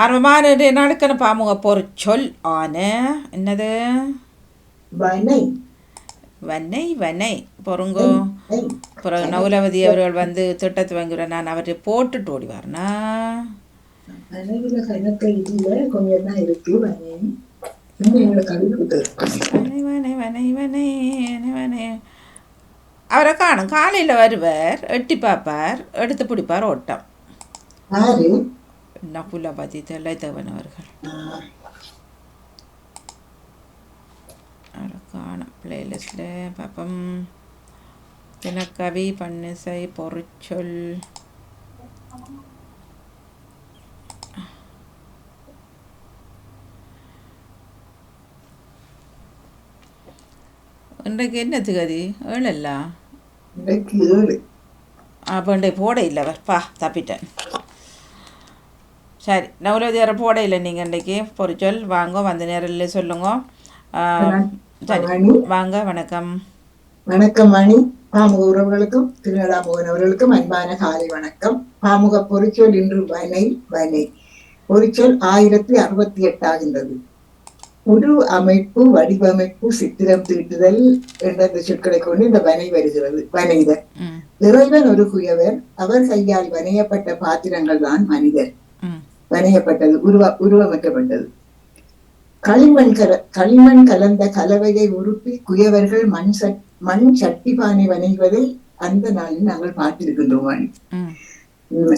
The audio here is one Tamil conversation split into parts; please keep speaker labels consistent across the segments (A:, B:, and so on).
A: ஆரம்பமான நாளுக்கான பாமுக பொருச்சொல் ஆன என்னது?
B: வனை
A: வனை வனை பொறுங்கோ. பிறகு நவுலவதி அவர்கள் வந்து திட்டத்து வாங்குற நான் அவரை போட்டுட்டு ஓடி வரனா
B: வனையில கணக்கு இல்ல கொஞ்சம் தான் இருக்கு வனை இன்னும் எங்களை கழுவி விட்டது
A: வனை வனை வனை வனை வனை வனை அவரை காணும். காலையில் வருவார் எட்டி பார்ப்பார் எடுத்து பிடிப்பார் ஓட்டம்.
B: யாரு
A: நகுலா பதி தெல்லைத்தவன் அவர்கள் காணும் பிளேலிஸ்டில் பார்ப்போம் தினக்கவி பன்னிசை பொருச்சொல் இன்றைக்கு என்ன திகதி? ஏழல்ல? அப்போ இன்றைக்கு போட இல்லை பா தப்பிட்டேன். சரி. நவலோதியாரை போட இல்லை நீங்கள் இன்றைக்கு பொறிச்சொல் வாங்க வந்த நேரில் சொல்லுங்க. சரி. வாங்க வணக்கம்.
B: வணக்கம் மணி பாமுக உறவுகளுக்கும் திருநடாமோகன் அவர்களுக்கும் அன்பான காலை வணக்கம். பாமுக பொறிச்சொல் இன்று வனை வனை. பொறிச்சொல் ஆயிரத்தி அறுபத்தி எட்டு ஆகின்றது. உரு அமைப்பு வடிவமைப்பு சித்திரம் தீட்டுதல் என்ற இந்த சொற்களை கொண்டு இந்த வனை வருகிறது. வனைதல்
A: ம்.
B: இறைவன் ஒரு குயவர். அவர் கையால் வனையப்பட்ட பாத்திரங்கள் தான் மனிதர்.
A: ம்
B: வனையப்பட்டது உருவ உருவமைக்கப்பட்டது களிமண் கல களிமண் கலந்த கலவையை உருப்பி குயவர்கள் மண் சட் மண் சட்டி பானை வணைவதை அந்த நாளில் நாங்கள் பார்த்திருக்கின்றோம்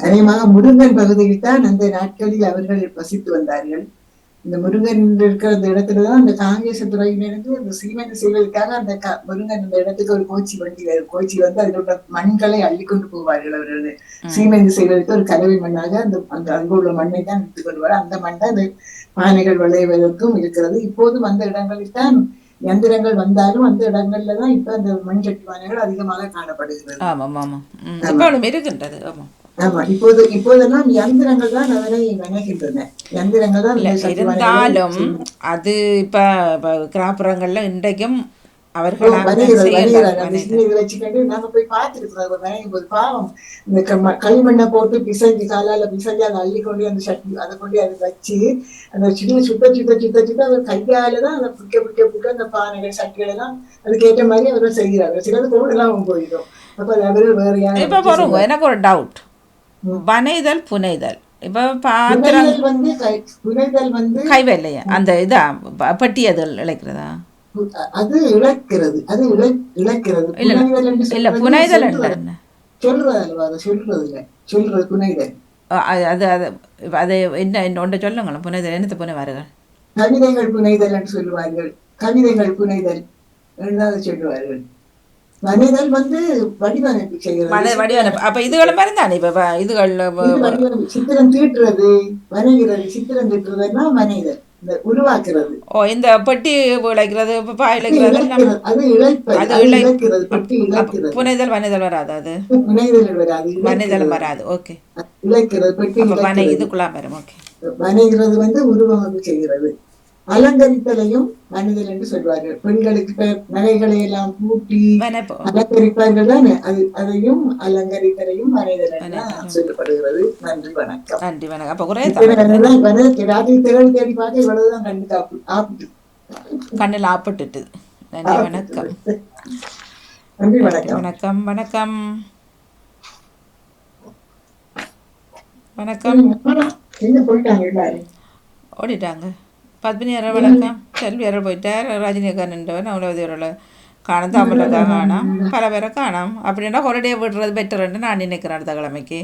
B: அநேகமாக முருங்கன் பகுதியில் தான் அந்த நாட்களில் அவர்கள் வசித்து வந்தார்கள். இந்த முருகன் இருக்கிற அந்த இடத்துலதான் அந்த காங்கிரஸ் துறையிலிருந்து அந்த சீமெண்ட் செய்வதற்காக அந்த க- முருகன் அந்த இடத்துக்கு ஒரு கோச்சி வண்டி வரும் கோச்சி வந்து உள்ள மண்களை அள்ளி கொண்டு போவார்கள் அவர்கள் சீமெண்ட் செய்வதற்கு ஒரு கலவை மண்ணாக அந்த அந்த அங்கு உள்ள மண்ணை தான் எடுத்துக் கொண்டு வர அந்த மண் தான் அந்த பானைகள் விளைவதற்கும் இருக்கிறது. இப்போதும் அந்த இடங்களில் தான் யந்திரங்கள் வந்தாலும் அந்த இடங்கள்ல தான் இப்ப அந்த மண் சட்டி பானைகள் அதிகமாக காணப்படுகிறது.
A: ஆமாம் ஆமாம். ம். இப்பொழுதும் இருக்கின்றது. ஆமாம்.
B: ஆமா இப்போது இப்போதெல்லாம் யந்திரங்கள் தான் அதனை நினைக்கின்றன யந்திரங்கள் தான்
A: இருந்தாலும் அது இப்போ கிராப்புறங்களில் இன்றைக்கும் அவர்கள்
B: அந்த நாங்க போய் பார்த்துருக்கோம் ஒரு வரையும் போது பாவம். இந்த களிமண்ணை போட்டு பிசைஞ்சு காலால பிசைஞ்சு அதை அள்ளி கொண்டு அந்த சட்டி அதை கொண்டு அதை வச்சு அந்த சின்ன சுத்த சுத்த சுத்த சுத்த அவர் கையால தான் அதை புக்க புக்க அந்த பானைகள் சட்டிகளை தான் அதுக்கேற்ற மாதிரி அவர்கள் செய்கிறார்கள் சிலது கோடெல்லாம் போயிடும். அப்ப அது அவர்கள் வேற யாரும்
A: எனக்கு ஒரு டவுட் வனைதல் புனைதல். இப்போ பாத்திரம்
B: வந்து புனைதல் வந்து
A: கைவேலையா அந்த இதா ப- பட்டியதல் இழைக்கிறதா?
B: அது இழக்கிறது அது இழ இழக்கிறது.
A: இல்ல,
B: புனைதல் சொல்றது
A: புனைதல்
B: சொல்றது. சொல்றது அதை புனைதல்.
A: அது அது அது அது என்ன ஒன்றை சொல்லுங்களேன். புனைதல் என்னத்தை புனைவார்கள்?
B: கவிதைகள் புனைதல் என்று சொல்லுவார்கள். கவிதைகள் புனைதல். என்றாவது சொல்லுவார்கள். வனைதல் வந்து வடிவமைப்பு செய்கிறது
A: மன வடிவமைப்பு. அப்போ இதுகளும் இருந்தானே இப்போ இதுகள்.
B: சித்திரம் தீட்டுறது வரைகிறது சித்திரம் தீட்டுறதுன்னா வனைதல் இந்த உருவாக்குறது.
A: ஓ இந்த பெட்டி இழைக்கிறது இப்போ பா
B: அது
A: இழக்கிறது
B: இழக்கிறது.
A: புனைதல் வனைதல் வராது அது?
B: புனைதல் வராது.
A: வனைதலும் வராது. ஓகே.
B: இழக்கிறது.
A: இதுக்குள்ளாம் வரும். ஓகே.
B: வனைகிறது வந்து உருவமைப்பு செய்கிறது. அலங்கரித்தலையும் வனைதல் என்று சொல்வார்கள். பெண்களுக்கு நகைகளை எல்லாம் பூட்டி அலங்கரிப்பார்கள் தானே? அது அதையும் அலங்கரித்தலையும் தான் சொல்லப்படுகிறது. நன்றி வணக்கம்.
A: நன்றி வணக்கம். அப்போ குறைய
B: ராத்திரி தேடி பார்க்க இவ்வளவுதான் கண்டு காப்பு ஆப்பிட்டு.
A: கண்ணில் ஆப்பிட்டுட்டு. நன்றி வணக்கம்.
B: நன்றி வணக்கம்.
A: வணக்கம் வணக்கம். வணக்கம்.
B: போயிட்டாங்க எல்லாரும்
A: ஓடிட்டாங்க பத்மினியார வணக்கம் செல்வியார போயிட்டார் ரஜினிகா நின்றவன் அவ்வளோதியோட காணும் தமிழக்கா காணாம் பல பேரை காணாம் அப்படின்னா ஹொலிடே விடுறது பெட்டர்ன்னு நான் நினைக்கிறேன் அடுத்த கிழமைக்கு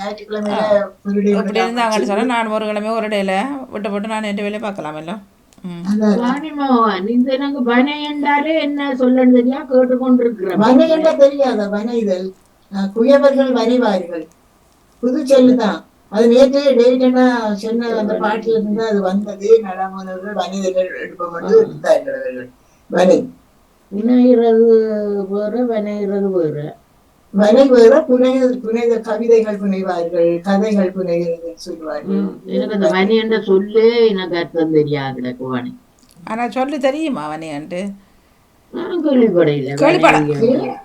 B: holiday
A: இப்படி இருந்தாங்கன்னு சொன்னால் நான் ஒரு கிழமை ஒரு டேல விட்டு போட்டு நான் என் வேலையை பார்க்கலாமല്ലോ ம்
B: அதான்.
C: வாணிமோகன் இந்த எனக்கு பனை என்றாலே என்ன சொல்லன்னு தெரியா கேட்டுக்கொண்டிருக்கிறேன்
B: வனை என்ன தெரியாத வனைதல் அஹ் குயவர்கள் வரைவார்கள் புது சொல்லுதான் அது நேற்று டேவிட் என்ன சொன்ன அந்த பாட்டுல இருந்து அது வந்தது. நடாமவனவர்கள் வனைதல் எடுப்போம் என்று இருந்தார்கள் வனை
C: வினைகிறது வேற வினைகிறது வேற.
B: வனை வேற புனைத புனைத கவிதைகள் புனைவார்கள் கதைகள் புனைகிறது சொல்லுவார்கள்
C: எனக்கு அந்த வனி என்ற சொல்லே எனக்கு அர்த்தம் தெரியாது எனக்கு வாணி
A: ஆனால் சொல்லி தெரியுமா அவனையான்ட்டு
C: நான் கேள்விப்படையில
A: கேள்விப்பட-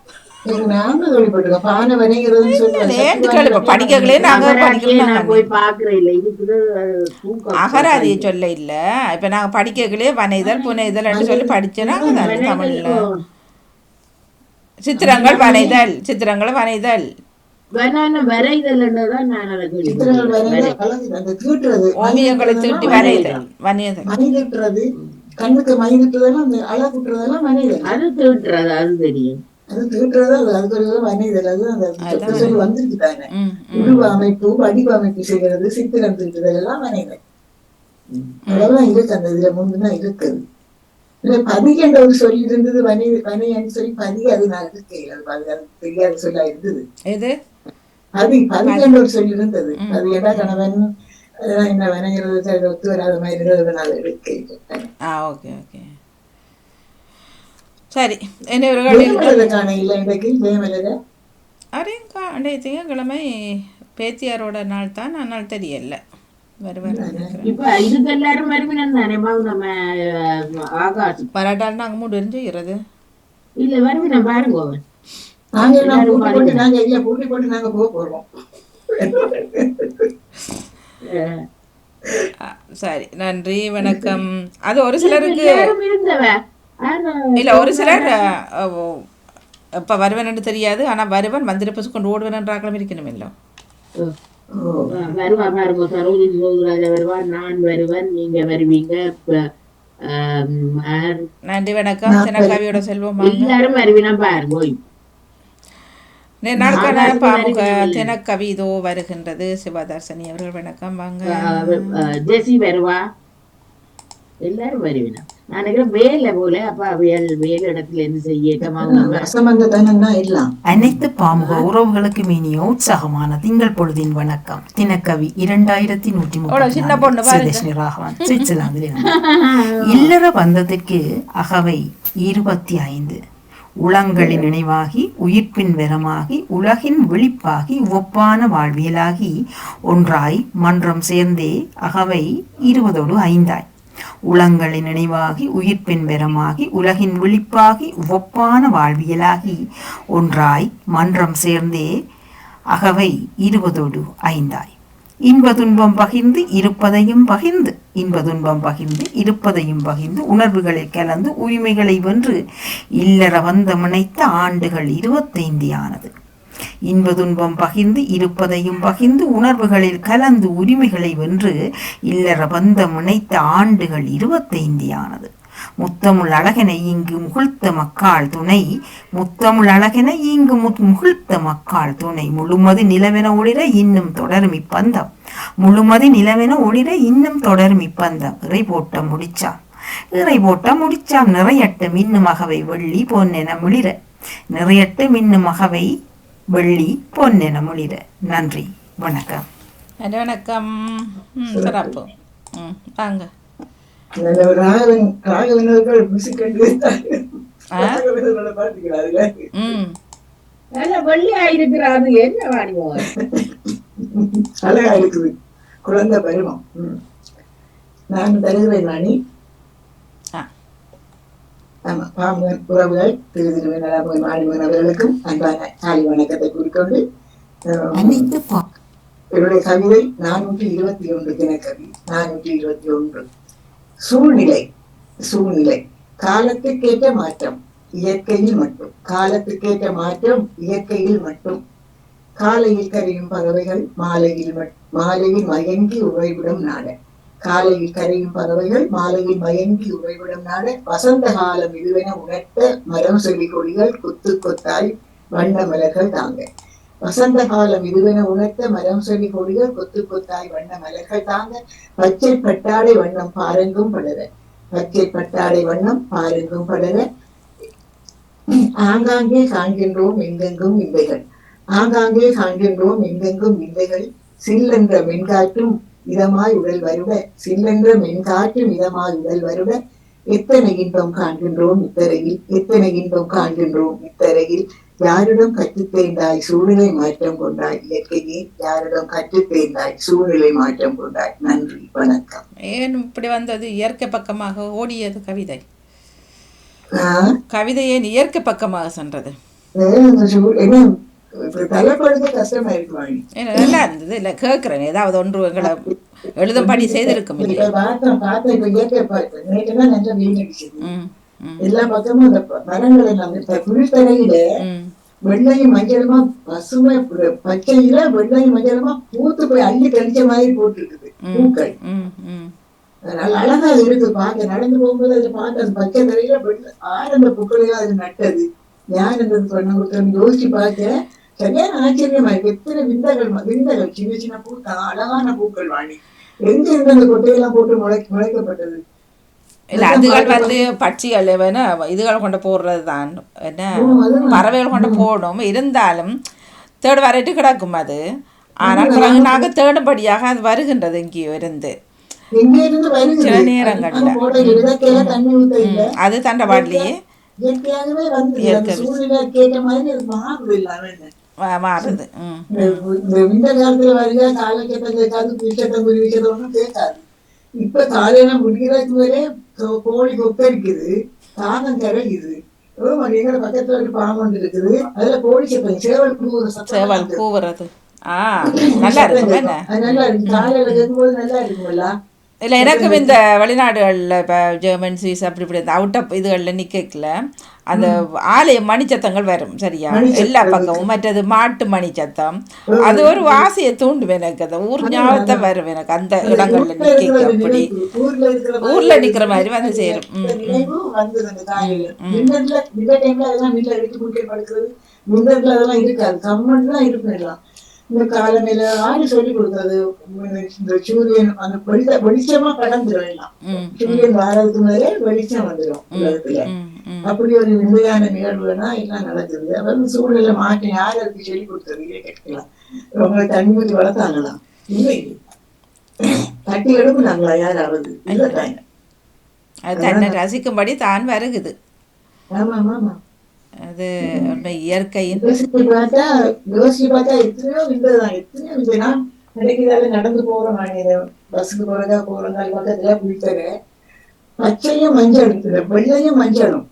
B: நாங்க
C: அகராதியை
A: சொல்ல இல்லை. இப்போ நாங்கள் படிக்கங்களே வனைதல் புனைதல் சொல்லி படிச்சோன்னா தமிழில். சித்திரங்கள் வரைதல் சித்திரங்கள் ஓவியங்களை தீட்டி வரைதல்
B: மனிதட்டுறது கண்ணுக்கு
C: அது தீட்டுறது அது தெரியும்.
B: அது தீட்டுறது அது அதுக்கு ஒரு மனிதல் அது அந்த வந்திருக்கு தானே. உருவ அமைப்பு வடிவ அமைப்பு செய்கிறது சித்திரம் தீட்டுதல் எல்லாம் மனிதன் அதெல்லாம் இருக்கு அந்த இதுல முன்னுதான் இருக்குது இல்ல பதிகன்ற ஒரு சொல்லி இருந்தது வனி வனைன்னு சொல்லி பதி அது நான் இருக்கேன் அது அது தெரியாத சொல்லா இருந்தது.
A: எது?
B: அது பதிகன்ற ஒரு சொல்லி இருந்தது. அது என்ன கணவன் அதெல்லாம் என்ன வனைகிறது அது ஒத்து வராத மாதிரி இருந்தது நான் எடுக்கேன்
A: ஆ ஓகே ஓகே. சரி என்ன ஒரு கேள்வி
B: ஜெயமலரை காண இல்லை இன்றைக்கு ஜெயமலரை
A: அரையும் கா அன்றைய திங்கக்கிழமை பேத்தியாரோட நாள் தான் ஆனால் தெரியல. பராட்டால்
C: இல்ல வருவினம் பாருங்க
B: நாங்க போட்டு நாங்க இல்ல பூட்டி போட்டு நாங்க போக போறோம்.
C: அஹ்,
A: சரி நன்றி வணக்கம். அது ஒரு சிலருக்கு இல்லை ஒரு சிலர் இப்போ வருவேன்னு தெரியாது. ஆனால் வருவன் வந்திருப்பது கொண்டு ஓடுவேன்ன்றாக்களும் இருக்கணும் இல்லை.
C: அஹ், வருவா பாருங்க சரோஜி சோதராஜா வருவான் நான் வருவேன் நீங்க வருவீங்க
A: நன்றி வணக்கம். தினக்கவியோட செல்வம்
C: எல்லாரும் வருவினம் பாருங்க ஆகாசம்
A: பாமுக
C: வருகிறது.
A: தினக்கவி இதோ வருகின்றது. சிவதர்சனி அவர்கள் வணக்கம் வாங்க.
C: ஜெசி வருவா. எல்லாரும் வருவினம் நான் நினைக்கிறேன் வேலை போல அப்ப அவையல் வேலை இடத்துல இருந்து செய்ய
D: அனைத்து பாமுக உறவுகளுக்கு இனிய உற்சாகமான திங்கள் பொழுதின் வணக்கம். தினக்கவி இரண்டாயிரத்தி நூற்றி. சுதேஷ்னி ராகவன் சுவிட்சர்லாந்தில். இல்லற பந்தத்திற்கு அகவை இருபத்தி ஐந்து. உளங்களின் நினைவாகி உயிர்ப்பின் வெரமாகி உலகின் விழிப்பாகி ஒப்பான வாழ்வியலாகி ஒன்றாய் மன்றம் சேர்ந்தே அகவை இருபதோடு ஐந்தாய். உளங்களின் நினைவாகி உயிர்ப்பின் பெறமாகி உலகின் விழிப்பாகி ஒப்பான வாழ்வியலாகி. ஒன்றாய் மன்றம் சேர்ந்தே அகவை இருபதோடு ஐந்தாய். இன்ப துன்பம் பகிர்ந்து இருப்பதையும் பகிர்ந்து இன்ப துன்பம் பகிர்ந்து இருப்பதையும் பகிர்ந்து உணர்வுகளை கலந்து உரிமைகளை வென்று இல்லற வந்த முனைத்த ஆண்டுகள் இருபத்தைந்து ஆனது. இன்ப துன்பம் பகிர்ந்து இருப்பதையும் பகிர்ந்து உணர்வுகளில் கலந்து உரிமைகளை வென்று இல்லற பந்தம் முனைத்த ஆண்டுகள் இருபத்தைந்தியானது. முத்தமுள் அழகனை இங்கு முகிழ்த்த மக்கால் துணை முத்தமுள் அழகனை இங்கு முகழ்த்த முகிழ்த்த துணை. முழுமதி நிலவென ஒளிர இன்னும் தொடரும் இப்பந்தம். முழுமதி நிலவென ஒளிர இன்னும் தொடரும் இப்பந்தம். இறை போட்ட முடிச்சாம். இறை போட்ட முடிச்சாம். நிறையட்ட மின்னு அகவை வெள்ளி பொன்னென முளிர. நிறையட்ட மின்னு அகவை வெள்ளி பொன்னென மிளிர நன்றி. வணக்கம்.
A: நன்றி வணக்கம். சிறப்பு. ம் வாங்க.
B: குழந்தை பருவம். நான் தருகிறேன் ராணி. பாம்பன் உறவுகள் திரு திருவண்ணாமலை மாணிவன் அவர்களுக்கும் அன்பான காலை வணக்கத்தை கூறிக்கொண்டு இவருடைய கவிதை நானூற்றி இருபத்தி ஒன்று தினக்கவி நானூற்றி இருபத்தி ஒன்று. சூழ்நிலை சூழ்நிலை. காலத்துக்கேற்ற மாற்றம் இயற்கையில் மட்டும். காலத்துக்கேற்ற மாற்றம் இயற்கையில் மட்டும். காலையில் கரையும் பறவைகள் மாலையில் மாலையில் மயங்கி உறைவிடும் நாட காலையில் கரையும் பறவைகள் மாலையில் மயங்கி உறைவிடும் நாட வசந்த காலம் இதுவென உணர்த்த மரம் செடி கொடிகள் கொத்து கொத்தாய் வண்ண மலர்கள் தாங்க. வசந்த காலம் இதுவென உணர்த்த மரம் செடி கொடிகள் கொத்து கொத்தாய் வண்ண மலர்கள் தாங்க. பச்சை பட்டாடை வண்ணம் பாருங்கும் படர. பச்சை பட்டாடை வண்ணம் பாருங்கும் படர. ஆங்காங்கே காண்கின்றோம் எங்கெங்கும் விந்தைகள் ஆங்காங்கே காண்கின்றோம் எங்கெங்கும் விந்தைகள் சில்லென்ற மென்காற்றும் இதமாய் உடல் வருட சில்லென்ற மென்காற்றும் இதமாய் உடல் வருட எத்தனை இன்பம் காண்கின்றோம் இத்தரையில். எத்தனை இன்பம் காண்கின்றோம் இத்தரையில். யாரிடம் கற்றுத் தேர்ந்தாய் சூழ்நிலை மாற்றம் கொண்டாய் இயற்கையே. யாரிடம் கற்றுத் தேர்ந்தாய் சூழ்நிலை மாற்றம் கொண்டாய். நன்றி வணக்கம்.
A: ஏன் இப்படி வந்தது? இயற்கை பக்கமாக ஓடியது கவிதை. கவிதை ஏன் இயற்கை பக்கமாக சென்றது? நல்லா இருந்தது. இல்லை கேட்குறேன். ஏதாவது ஒன்று எங்களை எழுதும்படி செய்திருக்கும்
B: எல்லா பக்கமும் அந்த மரங்கள் இந்த புல்தரையில வெள்ளையும் மஞ்சளுமா பசுமை பச்சையில வெள்ளையும் மஞ்சளுமா பூத்து போய் அள்ளி தெளிச்ச மாதிரி போட்டுருக்குது. பூக்கள்.
A: ம் ம்.
B: அதனால அழகா இருக்கு. பார்க்க நடந்து போகும்போது அது பார்க்க அந்த பச்சை தரையில வெள்ளை ஆரம்ப பூக்களையும் அது நட்டது. யார் இந்த பண்ண? யோசிச்சு பார்க்க சரியான ஆச்சரியமா இருக்கு எத்தனை விந்தகள் விந்தகள் சின்ன சின்ன பூக்கள் அழகான பூக்கள் வாணி எங்க இருந்து அந்த கொட்டையெல்லாம் போட்டு முளை முளைக்கப்பட்டது
A: இல்லை அதுகள் வந்து பட்சிகள் வேணா இதுகள் கொண்டு போடுறது தான் என்ன பறவைகள் கொண்டு போடும் இருந்தாலும் தேடு வரைட்டு கிடக்கும் அது ஆனால் பிறகு நாங்கள் தேடும்படியாக அது வருகின்றது இங்கேயோ இருந்து சில நேரங்கள்ல.
B: அது
A: தண்டவாடலையே
B: இயற்கையாகவே வந்து சூழ்நிலைக்கு ஏற்ற மாதிரி மாறுது இல்லாம என்ன
A: மா- மாறுது
B: இந்த இந்த காலத்துல வருக காலக்கட்டம் கேட்காது சட்டம் ஒன்றும் கேட்காது இப்ப காலையில முடிகிறதுக்கு வரை கோ- கோழி கொக்கரிக்குது காகம் கரைக்குது எங்களை பக்கத்துல ஒரு பாம்பு ஒன்று இருக்குது அதுல கோழி சத்தம் சேவல் கூவுற சத்தம்
A: சேவல் கூவுறது ஆ நல்லா இருக்கும் என்ன
B: அது நல்லா இருக்கு காலையில கேட்கும்போது நல்லா இருக்கும்ல
A: இல்லை எனக்கும் இந்த வெளிநாடுகளில் இப்போ ஜெர்மன் சுவிஸ் அப்படி இப்படி இந்த அவுட் ஆஃப் இதுகளில் நிற்கல அந்த ஆலய மணிச்சத்தங்கள் வரும் சரியா? எல்லா பக்கமும். மற்றது மாட்டு மணிச்சத்தம். அது ஒரு வாசியை தூண்டும் எனக்கு. அந்த ஊர் ஞாபகத்தை வரும் எனக்கு. அந்த இடங்கள்ல நிற்க அப்படி.
B: ஊர்ல
A: நிக்கிற மாதிரி வந்து சேரும்.
B: அதெல்லாம் இருக்காது. கம்மன் தான் எல்லாம். இந்த காலமையில ஆறு சொல்லி கொடுத்தது இந்த சூரியன் அந்த வெளிச்ச வெளிச்சமா கடந்துரும் எல்லாம். சூரியன் வாரதுக்கு முதலே வெளிச்சம் வந்துடும் உலகத்துல. அப்படி ஒரு உண்மையான நிகழ்வுனா எல்லாம் நடக்குது? அதாவது சூழ்நிலை மாற்றி யார் அதுக்கு சொல்லி கொடுத்தது? கேட்கலாம். தண்ணி ஊற்றி வளர்த்தாங்களாம் இல்லை. தட்டி எடுப்புனாங்களா யாராவது? இல்லை
A: அது தன்னை ரசிக்கும்படி தான் வருகுது.
B: ஆமா ஆமா
A: அது உண்மை இயற்கையின்
B: பார்த்தா யோசிச்சு பார்த்தா எத்தனையோ விந்ததான். எத்தனையோ விந்தனா கிடைக்கிறதால நடந்து போறோம் நான் பஸ்ஸுக்கு போறதா போறதா பக்கத்துல குளித்தர பச்சையும் மஞ்சளும் வெள்ளையும் மஞ்சளும்.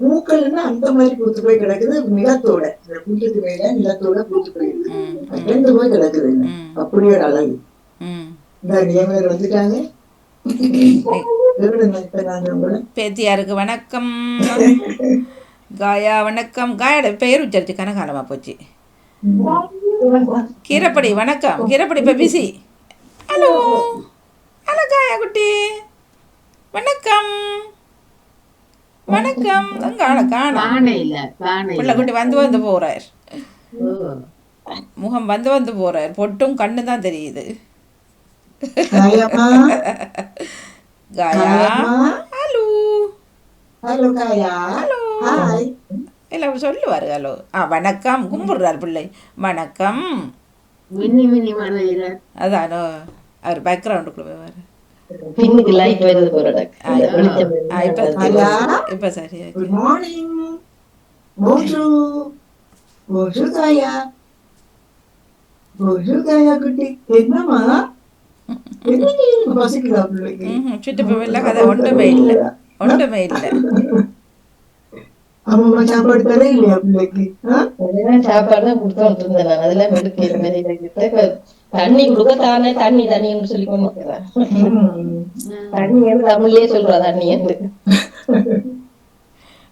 B: பூக்கள்னா அந்த மாதிரி பூத்து போய் கிடக்குது. நிலத்தோட இந்த மேல நிலத்தோட பூத்து போயிருக்கு பகிர்ந்து போய் கிடக்குது. அப்படி ஒரு அழகு. இந்த நியமனர் வந்துட்டாங்க.
A: பேத்தியாருக்கு வணக்கம். காயா வணக்கம். காயோட பெயர் உச்சரிச்சு கனகாலமாக போச்சு. கீரப்படி வணக்கம். கீரப்படி இப்போ பிஸி ஹலோ ஹலோ காயா குட்டி வணக்கம். வணக்கம். ஆளை காணோம்.
C: பானை இல்ல பானை
A: பிள்ளை குட்டி வந்து வந்து போறார். முகம் வந்து வந்து போறார். பொட்டும் கண்ணு தான் தெரியுது.
B: காயம்மா.
A: காயா.
B: காயம்மா.
A: ஹலோ.
B: ஹலோ காயா. ஹாய்.
A: இல்லை சொல்லுவார் ஹலோ. ஆ வணக்கம். கும்பிடுறார் பிள்ளை. வணக்கம். அதானோ? அவர் பேக்ரவுண்டுக்குள்ள போவார்.
E: பின்னுக்கு லைட் வருது
A: இப்போ சரியா
B: குட் மார்னிங் bonjour. Bonjour காயா bonjour காயா குட்டி. என்னம்மா? என்ன நீ பசிக்குதா பிள்ளைக்கு?
A: ம் சுற்றுப்புறவில் கதை ஒன்றுமே இல்லை. ஒன்றுமே இல்லை.
B: அம்மா சாப்பாடு தர இல்லையா பிள்ளைக்கு?
E: சாப்பாடு தான் கொடுத்து வந்துருந்தேன் நான் அதெல்லாம். இப்ப தண்ணி கொடுக்க தானே தண்ணி தண்ணின்னு சொல்லி கொண்டு. தண்ணி வந்து தமிழ்லயே சொல்றா தண்ணி என்று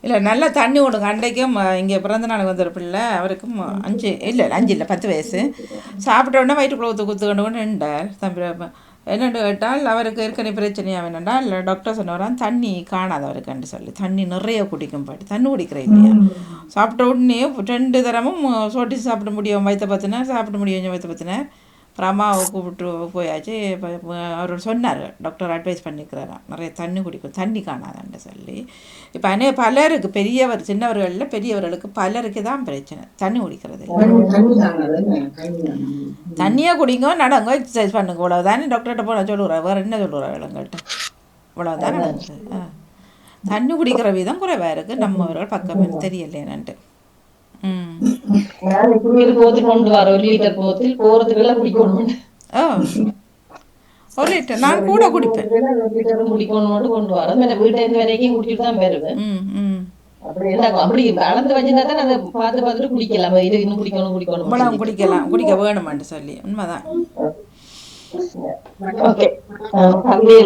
A: இல்லை நல்லா தண்ணி விடுங்க. அன்றைக்கும் இங்கே பிறந்த நாளுக்கு வந்த பிள்ளை அவருக்கும் அஞ்சு இல்லை அஞ்சு இல்லை பத்து வயசு. சாப்பிட்ட உடனே வயிற்றுக்குள்ள ஊற்று குத்து கொண்டு கொண்டு நின்றார். தம்பி என்னென்னு கேட்டால் அவருக்கு ஏற்கனவே பிரச்சனையாக வேணும்டால் டாக்டர் சொன்னவரான் தண்ணி காணாது அவருக்குன்னு சொல்லி. தண்ணி நிறைய குடிக்கும் பாட்டி தண்ணி குடிக்கிற இல்லையா சாப்பிட்ட உடனே ரெண்டு தரமும் சோட்டி சாப்பிட முடியும் வயிற்ற பற்றினார் சாப்பிட முடியும் வயிற்ற பற்றினார் அப்புறம் அம்மாவை கூப்பிட்டு போயாச்சு. இப்போ அவர் சொன்னார். டாக்டர் அட்வைஸ் பண்ணிக்கிறாராம் நிறைய தண்ணி குடிக்கும். தண்ணி காணாதான்னு சொல்லி. இப்போ அநே பலருக்கு பெரியவர் சின்னவர்களில் பெரியவர்களுக்கு பலருக்கு தான் பிரச்சனை. தண்ணி குடிக்கிறது தண்ணியை குடிங்க நடங்க எக்ஸசைஸ் பண்ணுங்க. இவ்வளவுதானே டாக்டர்கிட்ட போன சொல்லுறாரு. வேறு என்ன சொல்லுறாரு இவங்கள்ட்ட? இவ்வளவுதான் நடக்குது. ஆ. தண்ணி குடிக்கிற விதம் குறைவாக இருக்குது நம்மவர்கள் பக்கம் தெரியல
E: குளிர் போத்து கொண்டு வர ஒரு லிட்டர்
A: ஒரு நான் கூட குடிப்பேன்.
E: லிட்டரும் குடிக்கணும் கொண்டு வர. அந்த வீட்டை இருந்து வரைக்கும் குடிச்சிட்டு தான் வருவேன். அப்படி அப்படி அளந்து வச்சிருந்தா தான் அதை பார்த்து பார்த்துட்டு குடிக்கலாம். இது இன்னும் குடிக்கணும் குடிக்கணும்
A: குடிக்கலாம். குடிக்க வேணுமான்னு சொல்லி. உண்மைதான்.
E: ஓகே.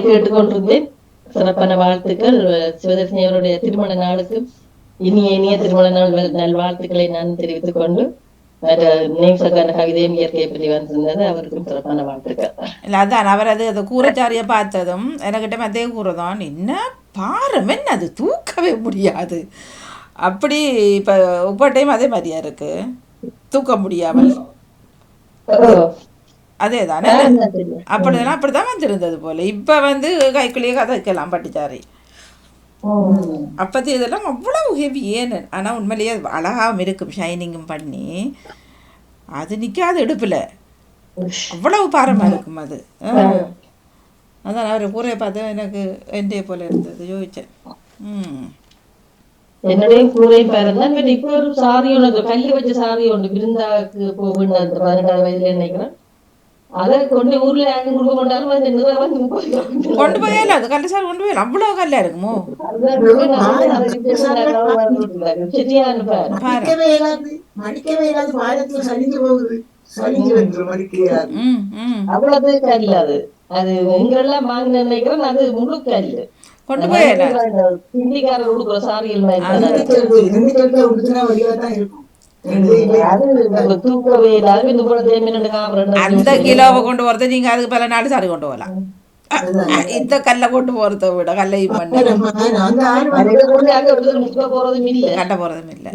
E: கேட்டுக்கொண்டிருந்தேன். சிறப்பான வாழ்த்துக்கள். சிவதர்ஷினி அவருடைய திருமண நாளுக்கு. இனிய இனிய திருமண நாள் நல்- நல்வாழ்த்துக்களை நான் தெரிவித்துக் கொண்டு
A: அதான் அவர் அது அந்த கூரைச்சாரியை பார்த்ததும் எனக்கிட்ட மத்தே கூறதான் என்ன? பாரம்? என்ன அது? தூக்கவே முடியாது. அப்படி இப்போ ஒவ்வொரு டைம் அதே மாதிரியா இருக்கு? தூக்க முடியாமல். அதே தானே அப்படிதான் அப்படிதான் வந்திருந்தது போல. இப்போ வந்து கைக்குள்ளேயே கதைக்கலாம் பட்டுச்சாரி. அப்பத்தி இதெல்லாம் அவ்வளவு ஹெவி ஏன்னு. ஆனால் உண்மையிலேயே அது அழகாகவும் இருக்கும் ஷைனிங்கும் பண்ணி. அது நிற்காது இடுப்பில். அவ்வளவு பாரமாக இருக்கும் அது. அதான் அவர் கூரையை பார்த்தா எனக்கு என்டே போல இருந்தது. யோசிச்சேன். ம்.
E: என்னுடைய கூரை பாருங்க. இப்ப ஒரு சாரி ஒன்று கல்லு வச்ச சாரி ஒன்று விருந்தாக்கு போகுன்னு அந்த பதினெட்டாவது வயதுல நினைக்கிறேன். கொண்டு
A: போயல அது கல்லு சார் கொண்டு போயல அவ்வளோ கல்லாக இருக்குமோ?
B: மடிக்கவே இயலாது. வாரத்துல சரிஞ்சு போகுது. சரிஞ்சு
A: ம்
E: அவ்வளவு கல் அது. அது எங்கெல்லாம் வாங்கின நினைக்கிறேன். அது முழு கல்.
A: கொண்டு போயல
E: ஹிந்திக்காரர் கொடுக்குற சாரிகள்
A: அந்த கிலோவை கொண்டு போகிறது நீங்கள் அதுக்கு பல நாடு சாரி கொண்டு போகலாம். இந்த கல்லை கொண்டு போகிறத விட
E: ஒருத்தர் முக்க போறதும் இல்ல.
A: கட்ட இல்லை.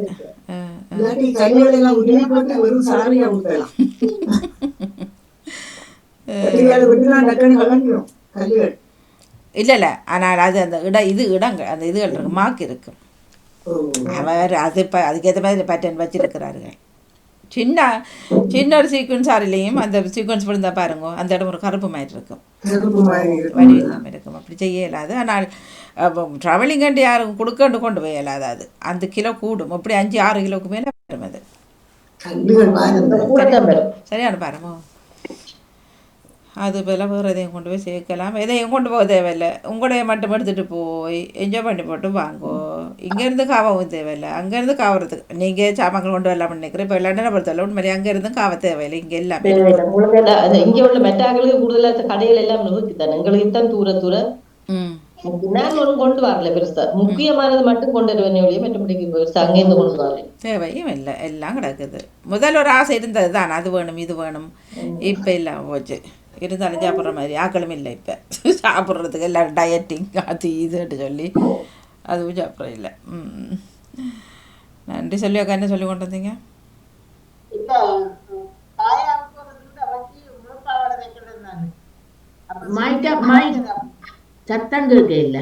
A: இல்லை. ஆனால் அது அந்த இட இது இடங்க அந்த இதுகள் இருக்கு மார்க் இருக்கு. அவர் அது இப்போ அதுக்கேற்ற மாதிரி பேட்டர்ன் வச்சிருக்கிறார்கள் சின்ன சின்ன ஒரு சீக்வன்ஸ் ஆரிலையும் அந்த சீக்வன்ஸ் விழுந்தா பாருங்க அந்த இடம் ஒரு கருப்பு மாதிரி இருக்கும். வழி இல்லாமல் இருக்கும். அப்படி செய்ய இயலாது. ஆனால் ட்ராவலிங் கண்டு யாரும் கொடுக்கண்டு கொண்டு போய் இயலாது அது. அந்த கிலோ கூடும். அப்படி அஞ்சு ஆறு கிலோக்கு மேலே வரும் அது.
B: கல்லுகள் பாருங்க
E: கூட்டம் வரும்.
A: சரியான பாருமோ அது போல் வேறு எதையும் கொண்டு போய் சேர்க்கலாம். எதையும் கொண்டு போக தேவையில்லை. உங்களைய மட்டும் எடுத்துகிட்டு போய் என்ஜாய் பண்ணி போட்டு வாங்கோ. இங்கேருந்து காவவும் தேவையில்லை. அங்கேருந்து காவறதுக்கு. நீங்கள் சாமான்கள் கொண்டு வரலாம்னு நினைக்கிறேன். இப்போ லண்டனை பொறுத்தவரை உண்மையிலே அங்கேருந்தும் காவ தேவையில்லை. இங்கே எல்லாமே.
E: இங்க உள்ள மெட்டாக்களுக்கு கூடுதலா கடைகள் எல்லாம் இருக்குதான் எங்களுக்கு தான் தூர தூர ஒன்றும் கொண்டு வரல பெருசா. முக்கியமானது மட்டும் கொண்டு வருவேன் ஒழிய மற்றபடிக்கு பெருசா அங்கேருந்து கொண்டு வரேன்
A: தேவையும் இல்லை. எல்லாம் கிடக்குது. முதல்ல ஒரு ஆசை இருந்தது தான் அது வேணும் இது வேணும். இப்போ இல்லாம போச்சு. இருந்தாலும் சாப்பிட்ற மாதிரி ஆக்களும் இல்லை இப்போ. சாப்பிட்றதுக்கு எல்லாம் டயட்டிங் அது இதுன்னு சொல்லி அதுவும் சாப்பிட்ற இல்லை. ம். நன்றி சொல்லி அக்கா என்ன சொல்லி கொண்டு வந்தீங்க?
C: சத்தம் கேட்க இல்ல.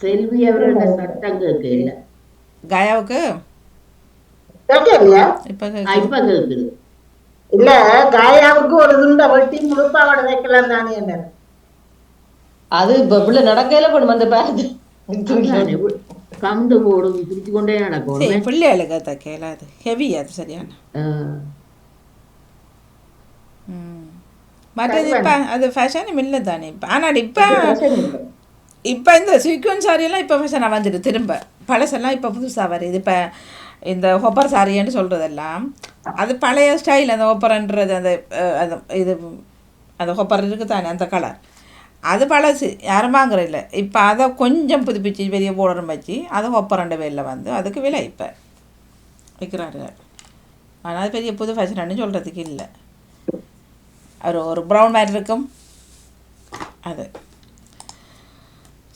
C: செல்வி அவரோட சத்தம் கேட்க இல்ல.
A: காயாவுக்கு? இப்ப
C: கேக்குது
F: இல்ல காயாவுக்கு ஒரு துண்டை வெட்டி முழுப்பாவோட வைக்கலாம் தானே என்ன?
E: அது இப்ப பிள்ளை நடக்கையில பண்ணும் அந்த பேர்.
C: கந்து போடும் பிடிச்சு கொண்டே நடக்கும்
A: பிள்ளைகளுக்கு அது ஹெவி அது சரியான. மற்றது இப்போ அது ஃபேஷன் இல்லை தானே. இப்போ ஆனால் இப்போ இப்போ இந்த சீக்வன்ஸ் சாரியெல்லாம் இப்போ ஃபேஷனாக வந்துட்டு திரும்ப. பழசெல்லாம் இப்போ புதுசாக வருது. இப்போ இந்த ஹொப்பர் சாரின்னு சொல்கிறதெல்லாம் அது பழைய ஸ்டைல் அந்த ஹொப்பர்ன்றது அந்த அது இது அந்த ஹொப்பர் இருக்குது தானே அந்த கலர் அது பழசு யாரும் வாங்குற இல்லை இப்போ அதை கொஞ்சம் புதுப்பிச்சு பெரிய போர்டரும் வச்சு அது ஒப்பரண்ட வெளில வந்து அதுக்கு விலை இப்போ விற்கிறாருங்க ஆனால் அது பெரிய புது ஃபேஷன்னு சொல்கிறதுக்கு இல்லை. ஒரு ஒரு ப்ரௌன் மாதிரி இருக்கும். அது.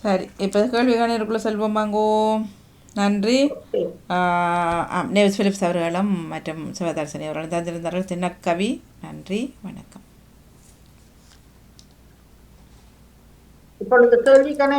A: சரி இப்போ கேள்வி காணிருக்குள்ள செல்வம் வாங்குவோம் நன்றி. நேவ்ஸ் பிலிப்ஸ் அவர்களும் மற்றும் சிவதர்சனி அவர்களும் தந்திருந்தார்கள். தினக்கவி நன்றி வணக்கம்.
F: இப்பொழுது கேள்விக்கான